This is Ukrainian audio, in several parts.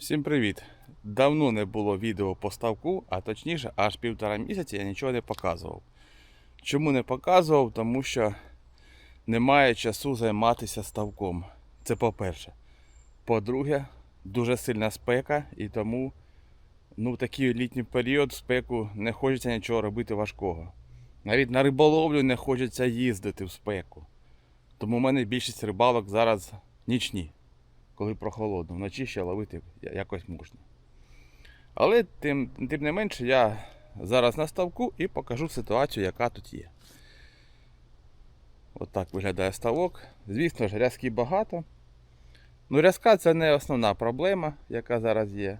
Всім привіт! Давно не було відео по ставку, а точніше аж півтора місяці я нічого не показував. Чому не показував? Тому що немає часу займатися ставком. Це по-перше. По-друге, дуже сильна спека і тому ну, в такий літній період спеку не хочеться нічого робити важкого. Навіть на риболовлю не хочеться їздити в спеку. Тому в мене більшість рибалок зараз нічні коли прохолодно. Вночі ще ловити якось можна. Але тим, тим не менше я зараз на ставку і покажу ситуацію, яка тут є. От так виглядає ставок. Звісно ж, рязки багато. Ну, рязка це не основна проблема, яка зараз є.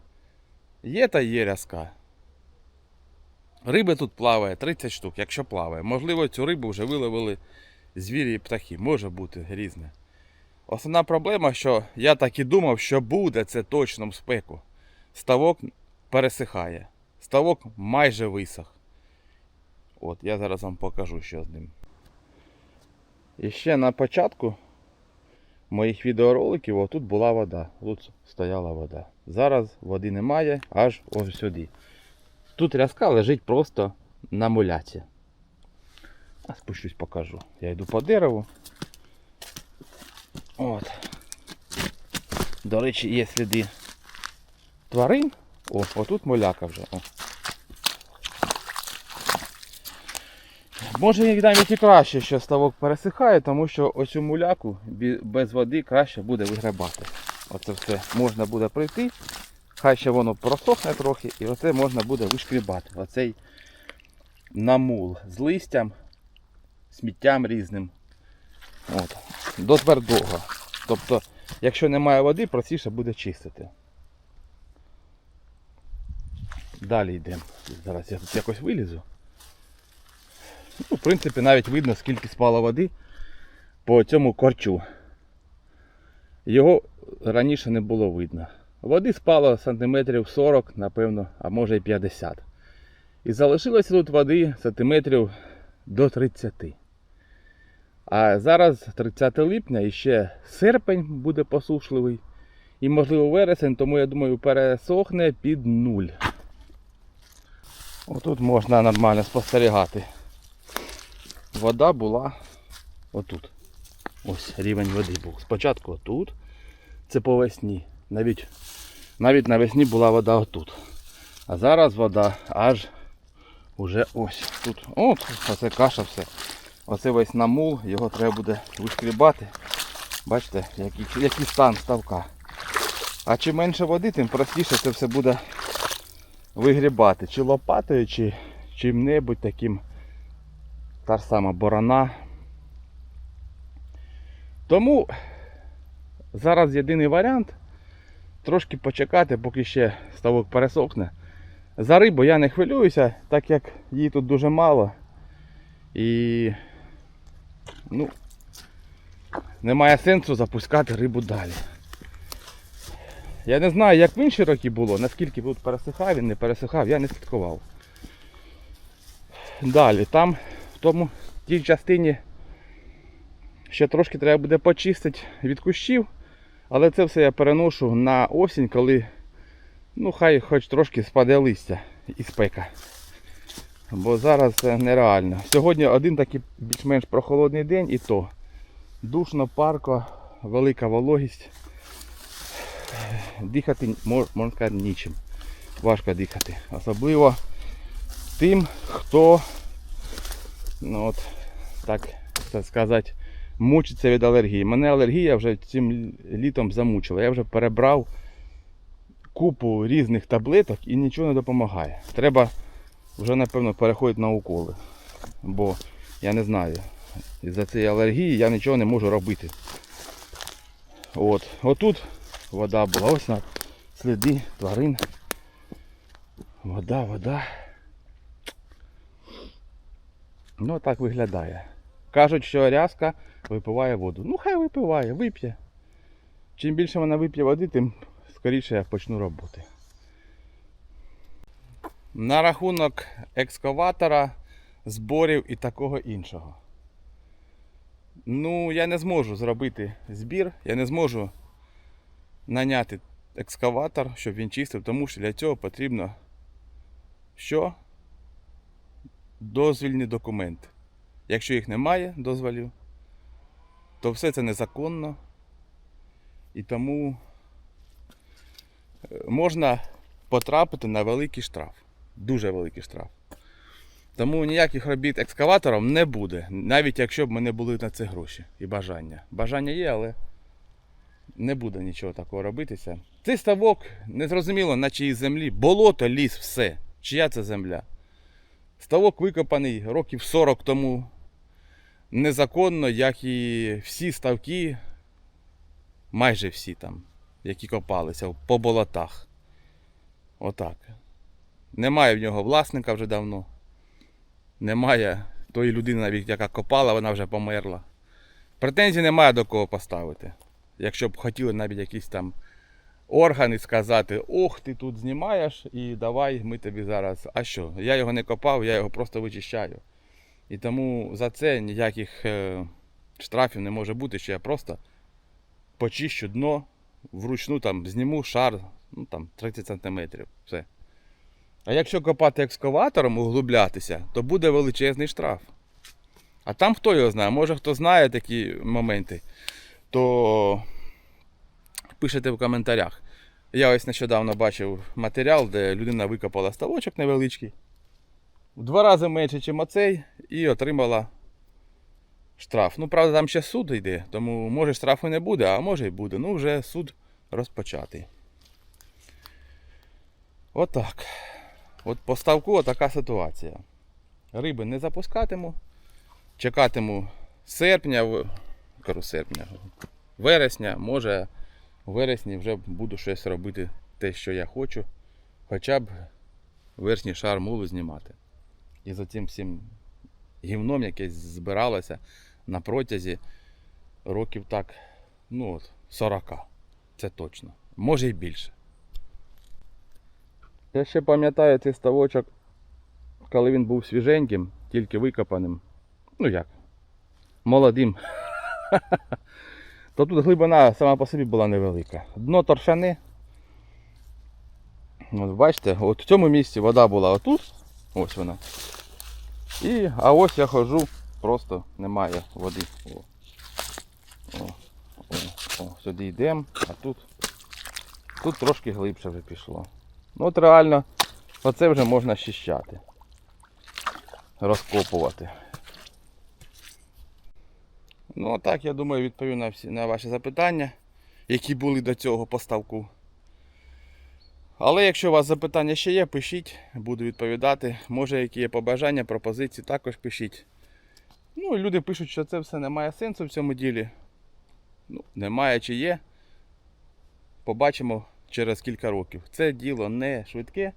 Є та є рязка. Риби тут плаває 30 штук, якщо плаває. Можливо, цю рибу вже виловили звірі і птахи. Може бути різне. Основна проблема, що я так і думав, що буде це точно в спеку. Ставок пересихає. Ставок майже висох. От, я зараз вам покажу, що з ним. І ще на початку моїх відеороликів отут була вода. Тут стояла вода. Зараз води немає, аж ось сюди. Тут рязка лежить просто на муляці. А спущусь покажу. Я йду по дереву. От. До речі, є сліди тварин. О, отут моляка вже. О. Може і навіть і краще, що ставок пересихає, тому що оцю муляку без води краще буде вигребати. Оце все можна буде пройти. Хай ще воно просохне трохи, і оце можна буде вишкрібати. Оцей намул з листям, сміттям різним. От. До твердого. Тобто, якщо немає води, простіше буде чистити. Далі йдемо. Зараз я тут якось вилізу. Ну, в принципі, навіть видно, скільки спало води по цьому корчу. Його раніше не було видно. Води спало сантиметрів 40, напевно, а може і 50. І залишилося тут води сантиметрів до 30. А зараз 30 липня і ще серпень буде посушливий. І можливо вересень, тому я думаю пересохне під нуль. Отут можна нормально спостерігати. Вода була отут. Ось рівень води був. Спочатку отут. Це по весні. Навіть, навіть навесні була вода отут. А зараз вода аж уже ось тут. От, оце каша все. Оце весь намул, його треба буде вишкрібати. Бачите, який, який стан ставка. А чим менше води, тим простіше це все буде вигрібати. Чи лопатою, чи чим-небудь таким. Та ж сама борона. Тому зараз єдиний варіант трошки почекати, поки ще ставок пересохне. За рибу я не хвилююся, так як її тут дуже мало. І ну, немає сенсу запускати рибу далі. Я не знаю, як в інші роки було, наскільки тут пересихав, він не пересихав, я не слідкував. Далі, там в тому в тій частині ще трошки треба буде почистити від кущів, але це все я переношу на осінь, коли ну хай хоч трошки спаде листя і спека. Бо зараз це нереально. Сьогодні один такий більш-менш прохолодний день і то. Душно, парко, велика вологість. Дихати можна сказати нічим. Важко дихати. Особливо тим, хто ну от, так так сказати, мучиться від алергії. Мене алергія вже цим літом замучила. Я вже перебрав купу різних таблеток і нічого не допомагає. Треба вже напевно переходити на уколи. Бо я не знаю. Із-за цієї алергії я нічого не можу робити. От. Отут вода була. Ось на сліди тварин. Вода, вода. Ну так виглядає. Кажуть, що рязка випиває воду. Ну хай випиває, вип'є. Чим більше вона вип'є води, тим скоріше я почну роботи. На рахунок екскаватора, зборів і такого іншого. Ну, я не зможу зробити збір, я не зможу наняти екскаватор, щоб він чистив, тому що для цього потрібно що? Дозвільні документи. Якщо їх немає, дозволів, то все це незаконно. І тому е, можна потрапити на великий штраф. Дуже великий штраф. Тому ніяких робіт екскаватором не буде, навіть якщо б мене були на це гроші і бажання. Бажання є, але не буде нічого такого робитися. Цей ставок незрозуміло на чиїй землі. Болото, ліс, все. Чия це земля? Ставок викопаний років 40 тому. Незаконно, як і всі ставки, майже всі там, які копалися по болотах. Отак. Немає в нього власника вже давно. Немає тої людини, навіть яка копала, вона вже померла. Претензій немає до кого поставити. Якщо б хотіли навіть якісь там органи сказати, ох, ти тут знімаєш і давай ми тобі зараз. А що? Я його не копав, я його просто вичищаю. І тому за це ніяких е, штрафів не може бути, що я просто почищу дно, вручну там зніму шар ну, там, 30 см. Все. А якщо копати екскаватором, углублятися, то буде величезний штраф. А там хто його знає, може хто знає такі моменти, то пишете в коментарях. Я ось нещодавно бачив матеріал, де людина викопала ставочок невеличкий. В два рази менше, ніж оцей, і отримала штраф. Ну, правда, там ще суд йде, тому може штрафу не буде, а може і буде. Ну, вже суд розпочатий. Отак. От по ставку така ситуація. Риби не запускатиму. Чекатиму серпня, кажу серпня, вересня, може в вересні вже буду щось робити те, що я хочу. Хоча б верхній шар мулу знімати. І за цим всім гівном, яке збиралося на протязі років так, ну от, 40. Це точно. Може і більше. Я ще пам'ятаю цей ставочок, коли він був свіженьким, тільки викопаним. Ну як? Молодим. То тут глибина сама по собі була невелика. Дно торфяне. От бачите, от в цьому місці вода була отут. Ось вона. І, а ось я ходжу, просто немає води. О. О, о, о, сюди йдемо, а тут, тут трошки глибше вже пішло. Ну от реально, оце вже можна щищати. Розкопувати. Ну, так, я думаю, відповів на всі на ваші запитання, які були до цього поставку. Але якщо у вас запитання ще є, пишіть, буду відповідати. Може, які є побажання, пропозиції, також пишіть. Ну, люди пишуть, що це все не має сенсу в цьому ділі. Ну, немає чи є. Побачимо через кілька років. Це діло не швидке.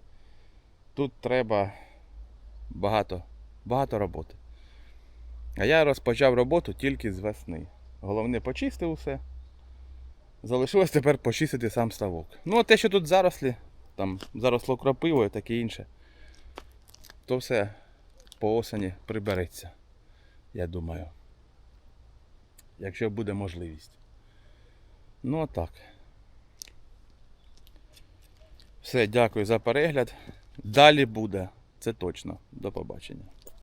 Тут треба багато, багато роботи. А я розпочав роботу тільки з весни. Головне почистив усе. Залишилось тепер почистити сам ставок. Ну, а те, що тут зарослі, там заросло кропивою, таке інше, то все по осені прибереться, я думаю. Якщо буде можливість. Ну а так. Все, дякую за перегляд. Далі буде. Це точно. До побачення.